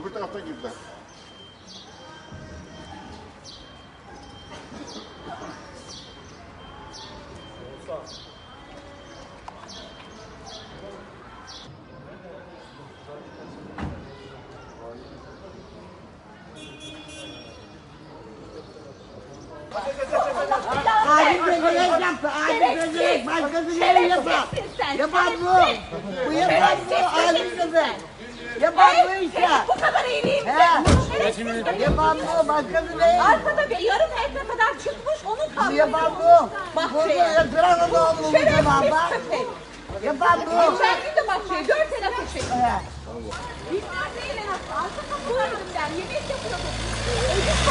Öbür taraftan girdiler. Acil becerek yaptı. Acil becerek. Başkası ne yapar? Yapar bu. Bu yapar bu. Acil becerek. Yapar bu işte. Bu kadar iyiliğim. Yapar bu. Başkası değil. Arkada bir yarım metre kadar çıkmış onun Bu kaldırmış. yapar bu. Bahçeye. Bu da olmuş Şerefsiz köpek. Yapar bu. Geçen gün de bahçeye dört tane köpek. He. Bizler neyle nasıl? Arka kapıdaydım ben. Yemek yapıyordum. Koptu.